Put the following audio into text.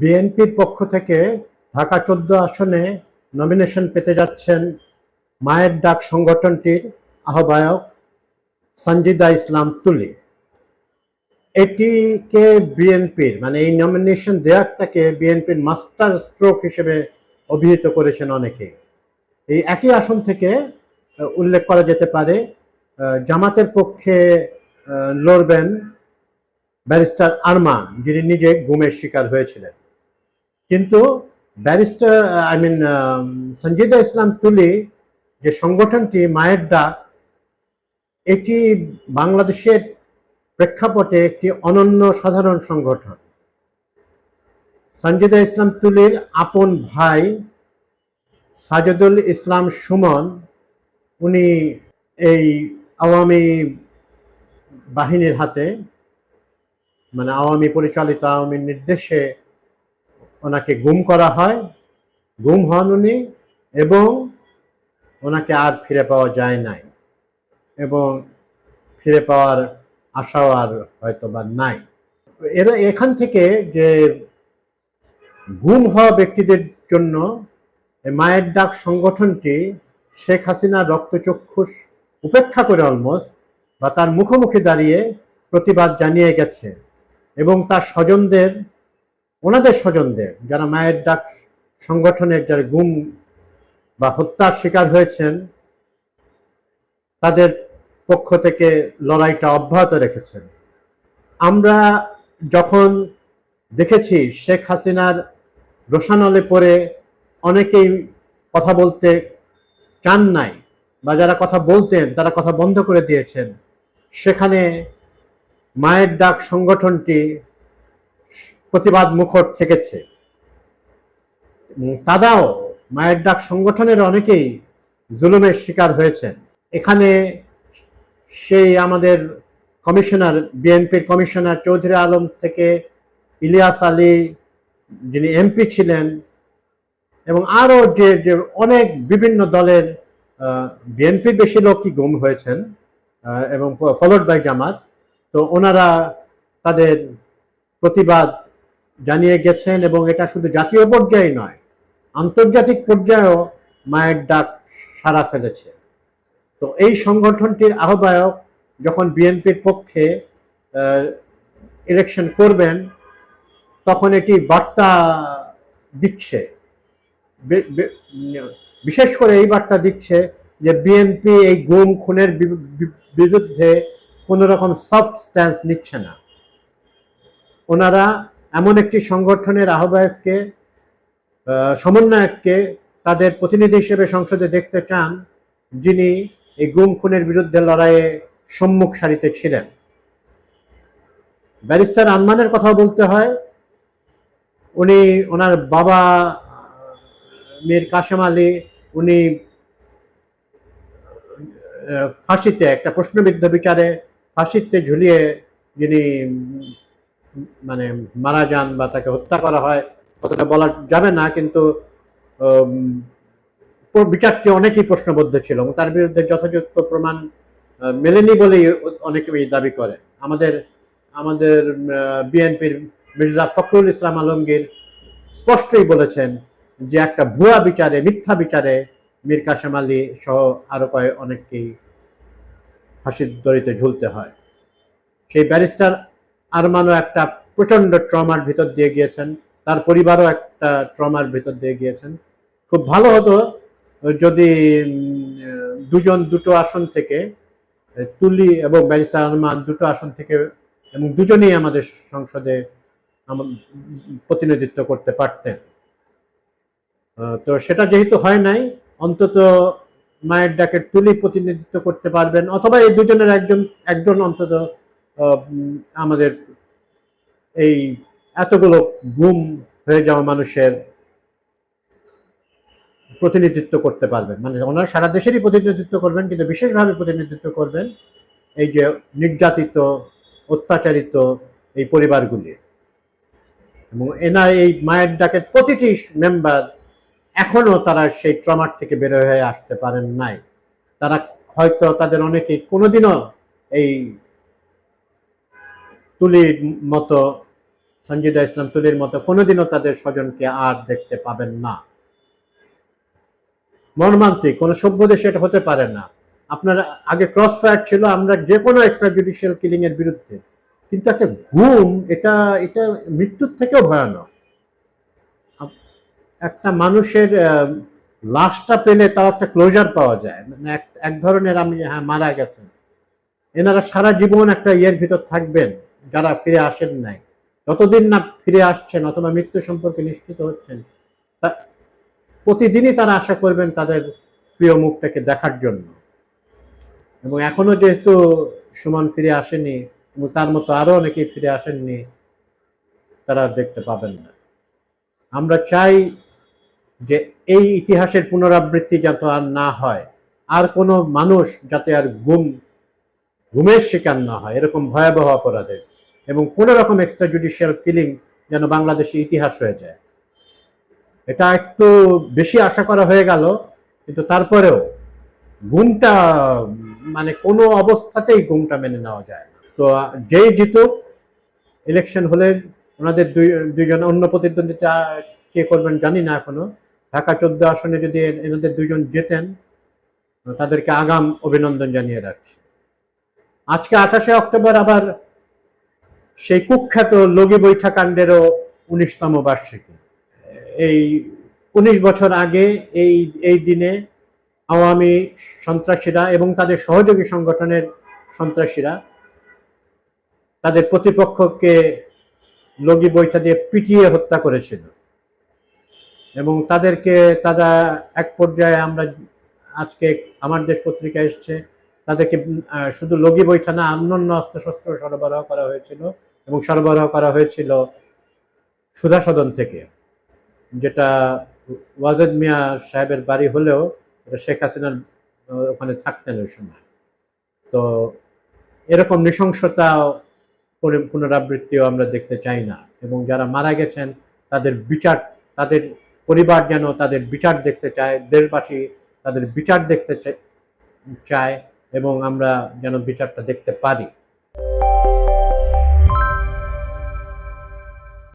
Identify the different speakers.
Speaker 1: বিএনপির পক্ষ থেকে ঢাকা চোদ্দ আসনে নমিনেশন পেতে যাচ্ছেন মায়ের ডাক সংগঠনটির আহ্বায়ক সঞ্জিদা ইসলাম তুলি। এটিকে বিএনপির মানে এই নমিনেশন দেওয়াটাকে বিএনপির মাস্টার স্ট্রোক হিসেবে অভিহিত করেছেন অনেকে। এই একই আসন থেকে উল্লেখ করা যেতে পারে জামাতের পক্ষে লড়বেন ব্যারিস্টার আরমান, যিনি নিজে গুমের শিকার হয়েছিলেন। কিন্তু barrister I mean Sanjida Islam Tuli যে সংগঠনটি, মায়ের ডাক, এটি বাংলাদেশের প্রেক্ষাপটে একটি অনন্য সাধারণ সংগঠন। সঞ্জিদা ইসলাম তুলির আপন ভাই সাজেদুল ইসলাম সুমন, উনি এই আওয়ামী বাহিনীর হাতে মানে আওয়ামী পরিচালিত আওয়ামীর নির্দেশে ওনাকে গুম করা হয়, গুম হন উনি এবং ওনাকে আর ফিরে পাওয়া যায় নাই এবং ফিরে পাওয়ার আশাও আর হয়তো বা নাই। এরা এখান থেকে যে গুম হওয়া ব্যক্তিদের জন্য মায়ের ডাক সংগঠনটি শেখ হাসিনার রক্তচক্ষুষ উপেক্ষা করে অলমোস্ট বা তার মুখোমুখি দাঁড়িয়ে প্রতিবাদ জানিয়ে গেছে এবং তার স্বজনদের ওনাদের স্বজনদের, যারা মায়ের ডাক সংগঠনের যারা গুম বা হত্যার শিকার হয়েছেন, তাদের পক্ষ থেকে লড়াইটা অব্যাহত রেখেছেন। আমরা যখন দেখেছি শেখ হাসিনার রোশানলে পড়ে অনেকেই কথা বলতে চান নাই বা যারা কথা বলতেন, তারা কথা বন্ধ করে দিয়েছেন। সেখানে মায়ের ডাক সংগঠনটি প্রতিবাদ মুখর থেকেছে। তারাও মায়ের ডাক সংগঠনের অনেকেই জুলুমের শিকার হয়েছেন। এখানে সেই আমাদের কমিশনার, বিএনপির কমিশনার চৌধুরী আলম থেকে ইলিয়াস আলী, যিনি এমপি ছিলেন, এবং আরও যে যে অনেক বিভিন্ন দলের বিএনপির বেশি লোকই গুম হয়েছেন এবং ফলোড বাই জামাত। তো ওনারা তাদের প্রতিবাদ জানিয়ে গেছেন এবং এটা শুধু জাতীয় পর্যায়ে নয়, আন্তর্জাতিক পর্যায়েও মায়ের ডাক সাড়া ফেলেছে। তো এই সংগঠনটির আহ্বায়ক যখন বিএনপির পক্ষে ইলেকশন করবেন, তখন এটি বার্তা দিচ্ছে। বিশেষ করে এই বার্তা দিচ্ছে যে বিএনপি এই গুম, খুনের বিরুদ্ধে কোনো রকম সফট স্ট্যান্স নিচ্ছে না। ওনারা এমন একটি সংগঠনের আহ্বায়ককে আহ, সমন্বয়ককে তাদের প্রতিনিধি হিসেবে সংসদে দেখতে চান যিনি এই গুম খুনের বিরুদ্ধে লড়াইয়ে সম্মুখ সারিতে ছিলেন। ব্যারিস্টার আনমানের কথা বলতে হয় উনি ওনার বাবা মীর কাশেম আলী উনি ফাঁসিতে একটা প্রশ্নবিদ্ধ বিচারে ফাঁসিতে ঝুলিয়ে যিনি মানে মারা যান বা তাকে হত্যা করা হয় কতটা বলা যাবে না, কিন্তু বিচারটি অনেকই প্রশ্নবদ্ধ ছিল এবং তার বিরুদ্ধে যথাযথ প্রমাণ মেলেনি বলেই অনেকেই দাবি করে। আমাদের আমাদের বিএনপির মির্জা ফখরুল ইসলাম আলমগীর স্পষ্টই বলেছেন যে একটা ভুয়া বিচারে, মিথ্যা বিচারে মীর কাশেম আলী সহ আরও কয়েক অনেককেই ফাঁসির দড়িতে ঝুলতে হয়। সেই ব্যারিস্টার আরমানও একটা প্রচণ্ড ট্রমার ভিতর দিয়ে গিয়েছেন। তার পরিবারও একটা ট্রমার ভিতর দিয়ে গিয়েছেন। খুব ভালো হতো যদি দুজন দুটো আসন থেকে তুলি এবং ব্যারিস্টার আরমান দুটো আসন থেকে এবং দুজনেই আমাদের সংসদে প্রতিনিধিত্ব করতে পারতেন। তো সেটা যেহেতু হয় নাই, অন্তত মায়ের ডাকের তুলি প্রতিনিধিত্ব করতে পারবেন অথবা এই দুজনের একজন একজন অন্তত আমাদের এই এতগুলো গুম হয়ে যাওয়া মানুষের প্রতিনিধিত্ব করতে পারবেন। মানে ওনারা সারা দেশেরই প্রতিনিধিত্ব করবেন, কিন্তু বিশেষভাবে প্রতিনিধিত্ব করবেন এই যে নির্যাতিত, অত্যাচারিত এই পরিবারগুলি। এবং এনা এই মায়ের ডাকের প্রতিটি মেম্বার এখনও তারা সেই ট্রমার থেকে বের হয়ে আসতে পারেন নাই। তারা হয়তো তাদের অনেকেই কোনোদিনও এই তুলির মতো সঞ্জিদা ইসলাম তুলির মতো কোনোদিনও তাদের স্বজনকে আর দেখতে পাবেন না। মর্মান্তিক, কোনো সভ্য দেশে এটা হতে পারে না। আপনার আগে ক্রস ফায়ার ছিল, আমরা যে কোনো এক্সট্রা জুডিশিয়াল কিলিং এর বিরুদ্ধে। কিন্তু একটা ঘুম, এটা এটা মৃত্যুর থেকেও ভয়ানক। একটা মানুষের লাশটা পেলে তাও একটা ক্লোজার পাওয়া যায়। মানে এক ধরনের আমি হ্যাঁ মারা গেছেন। এনারা সারা জীবন একটা ইয়ের ভিতর থাকবেন। যারা ফিরে আসেন নাই, যতদিন না ফিরে আসছেন অথবা মৃত্যু সম্পর্কে নিশ্চিত হচ্ছেন প্রতিদিনই তারা আশা করবেন তাদের প্রিয় মুখটাকে দেখার জন্য। এবং এখনও যেহেতু সুমন ফিরে আসেনি, এবং তার মতো আরও অনেকেই ফিরে আসেননি, তারা দেখতে পাবেন না। আমরা চাই যে এই ইতিহাসের পুনরাবৃত্তি যাতে আর না হয়, আর কোনো মানুষ যাতে আর গুম ঘুমের শিকার না হয়, এরকম ভয়াবহ অপরাধের। এবং কোনো রকম এক্সট্রা জুডিশিয়াল কিলিং যেন বাংলাদেশে ইতিহাস হয়ে যায়। এটা একটু বেশি আশা করা হয়ে গেল, কিন্তু তারপরেও গুমটা মানে কোনো অবস্থাতেই ঘুমটা মেনে নেওয়া যায় তো, যেই জিতুক ইলেকশন হলে ওনাদের দুই, দুইজন অন্য প্রতিদ্বন্দ্বিতা কে করবেন জানি না এখনও। ঢাকা চোদ্দ আসনে যদি এনাদের দুজন জেতেন, তাদেরকে আগাম অভিনন্দন জানিয়ে রাখছি। আজকে আঠাশে অক্টোবর আবার সেই কুখ্যাত লগি বৈঠা কাণ্ডেরও উনিশতম বার্ষিকী। এই উনিশ বছর আগে এই এই দিনে আওয়ামী সন্ত্রাসীরা এবং তাদের সহযোগী সংগঠনের সন্ত্রাসীরা তাদের প্রতিপক্ষকে লগি বৈঠা দিয়ে পিটিয়ে হত্যা করেছিল। এবং তাদেরকে তারা এক পর্যায়ে আমরা আজকে আমার দেশ পত্রিকা এসছে, তাদেরকে শুধু লগি বৈঠা না, অন্যান্য অস্ত্রশস্ত্র সরবরাহ করা হয়েছিল। এবং সরবরাহ করা হয়েছিল সুধা সদন থেকে, যেটা ওয়াজেদ মিয়া সাহেবের বাড়ি হলেও এটা শেখ হাসিনার ওখানে থাকতেন ওই সময়। তো এরকম নৃশংসতা পুনর- পুনরাবৃত্তিও আমরা দেখতে চাই না। এবং যারা মারা গেছেন, তাদের বিচার, তাদের পরিবার যেন তাদের বিচার দেখতে চায়, দেশবাসী তাদের বিচার দেখতে চায় এবং আমরা যেন বিচারটা দেখতে পারি।